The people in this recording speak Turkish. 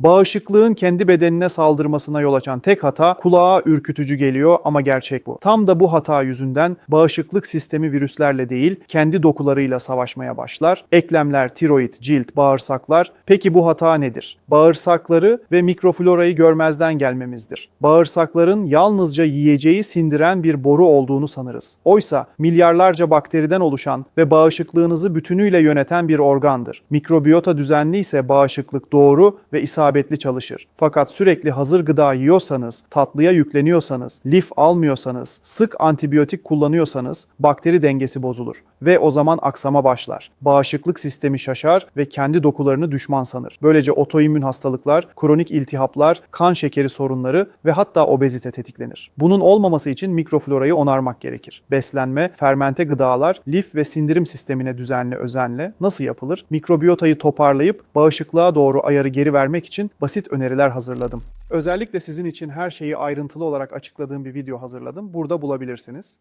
Bağışıklığın kendi bedenine saldırmasına yol açan tek hata kulağa ürkütücü geliyor ama gerçek bu. Tam da bu hata yüzünden bağışıklık sistemi virüslerle değil, kendi dokularıyla savaşmaya başlar. Eklemler, tiroid, cilt, bağırsaklar. Peki bu hata nedir? Bağırsakları ve mikroflorayı görmezden gelmemizdir. Bağırsakların yalnızca yiyeceği sindiren bir boru olduğunu sanırız. Oysa milyarlarca bakteriden oluşan ve bağışıklığınızı bütünüyle yöneten bir organdır. Mikrobiyota düzenli ise bağışıklık doğru ve isabetli çalışır. Fakat sürekli hazır gıda yiyorsanız, tatlıya yükleniyorsanız, lif almıyorsanız, sık antibiyotik kullanıyorsanız bakteri dengesi bozulur ve o zaman aksama başlar. Bağışıklık sistemi şaşar ve kendi dokularını düşman sanır. Böylece otoimmün hastalıklar, kronik iltihaplar, kan şekeri sorunları ve hatta obezite tetiklenir. Bunun olmaması için mikroflorayı onarmak gerekir. Beslenme, fermente gıdalar, lif ve sindirim sistemine düzenli özenle nasıl yapılır? Mikrobiyotayı toparlayıp bağışıklığa doğru ayarı geri vermek için basit öneriler hazırladım. Özellikle sizin için her şeyi ayrıntılı olarak açıkladığım bir video hazırladım. Burada bulabilirsiniz.